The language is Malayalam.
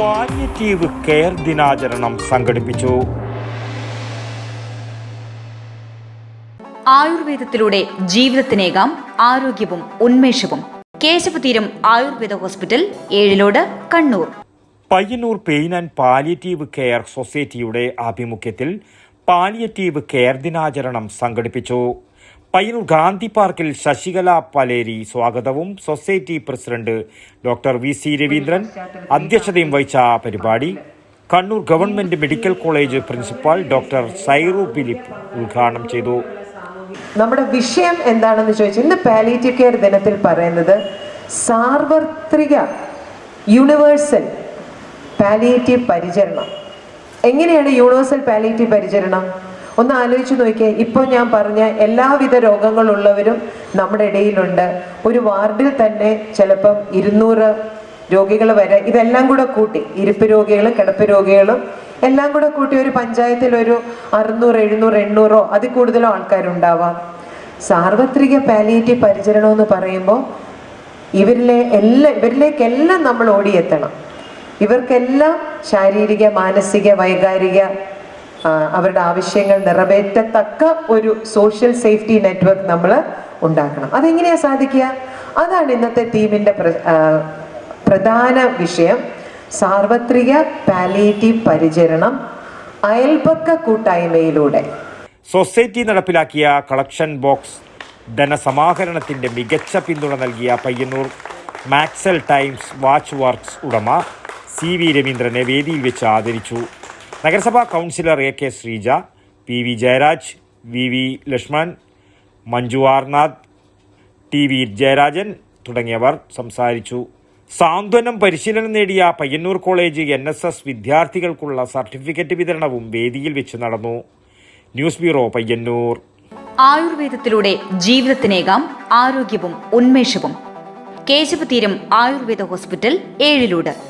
പാലിയേറ്റീവ് കെയർ ദിനാചരണം സംഘടിപ്പിച്ചു. ആയുർവേദത്തിലൂടെ ജീവിതത്തിനേകാം ആരോഗ്യവും ഉന്മേഷവും. Keshavatheeram Ayurveda hospital Ezhilode Kannur. Payyanur pain and palliative care സൊസൈറ്റിയുടെ ആഭിമുഖ്യത്തിൽ പാലിയേറ്റീവ് കെയർ ദിനാചരണം സംഘടിപ്പിച്ചു. പയ്യന്നൂർ ഗാന്ധി പാർക്കിൽ ശശികല പലേരി സ്വാഗതവും. Society president doctor V C Raveendran അധ്യക്ഷതയും വഹിച്ച പരിപാടി. Kannur government medical college principal doctor Sairu Philip ഉദ്ഘാടനം ചെയ്തു. നമ്മുടെ വിഷയം എന്താണെന്ന് ചോദിച്ചാൽ ഇന്ന് പാലിയേറ്റീവ് കെയർ ദിനത്തിൽ പറയുന്നത് സാർവത്രിക യൂണിവേഴ്സൽ പാലിയേറ്റീവ് പരിചരണം. എങ്ങനെയാണ് യൂണിവേഴ്സൽ പാലിയേറ്റീവ് പരിചരണം? ഒന്ന് ആലോചിച്ച് നോക്കിയേ. ഇപ്പോൾ ഞാൻ പറഞ്ഞ എല്ലാവിധ രോഗങ്ങളുള്ളവരും നമ്മുടെ ഇടയിലുണ്ട്. ഒരു വാർഡിൽ തന്നെ ചിലപ്പം ഇരുന്നൂറ് രോഗികൾ വരെ ഇതെല്ലാം കൂടെ കൂട്ടി ഇരിപ്പ് രോഗികളും കിടപ്പ് രോഗികളും എല്ലാം കൂടെ കൂട്ടി ഒരു പഞ്ചായത്തിൽ ഒരു അറുന്നൂറ് എഴുന്നൂറ് എണ്ണൂറോ അതിൽ കൂടുതലോ ആൾക്കാരുണ്ടാവാം. സാർവത്രിക പാലിയേറ്റീവ് പരിചരണം എന്ന് പറയുമ്പോൾ ഇവരിലെ എല്ലാ ഇവരിലേക്കെല്ലാം നമ്മൾ ഓടിയെത്തണം. ഇവർക്കെല്ലാം ശാരീരിക മാനസിക വൈകാരിക അവരുടെ ആവശ്യങ്ങൾ നിറവേറ്റത്തക്ക ഒരു സോഷ്യൽ സേഫ്റ്റി നെറ്റ്വർക്ക് നമ്മൾ ഉണ്ടാക്കണം. അതെങ്ങനെയാ സാധിക്കുക? അതാണ് ഇന്നത്തെ ടീമിന്റെ പ്രധാന വിഷയം. സാർവത്രിക പാലിയേറ്റീവ് പരിചരണം അയൽപക്ക കൂട്ടായ്മയിലൂടെ സൊസൈറ്റി നടപ്പിലാക്കിയ കളക്ഷൻ ബോക്സ് ധനസമാഹരണത്തിന്റെ മികച്ച പിന്തുണ നൽകിയ Payyanur Maxel times watch works ഉടമ സി വി രവീന്ദ്രനെ വേദിയിൽ വെച്ച് ആദരിച്ചു. നഗരസഭാ councillor A K Sreeja P V Jayaraj V V Lakshman Manju Arnath T V Jayarajan തുടങ്ങിയവർ സംസാരിച്ചു. സാന്ത്വനം പരിശീലനം നേടിയ Payyanur college N S S വിദ്യാർത്ഥികൾക്കുള്ള സർട്ടിഫിക്കറ്റ് വിതരണവും വേദിയിൽ വെച്ച് നടന്നു. News bureau Payyanur. ആയുർവേദത്തിലൂടെ ജീവിതത്തിനേകാം ആരോഗ്യവും ഉന്മേഷവും. കേശവതീരം ആയുർവേദ ഹോസ്പിറ്റൽ ഏഴിലൂട്.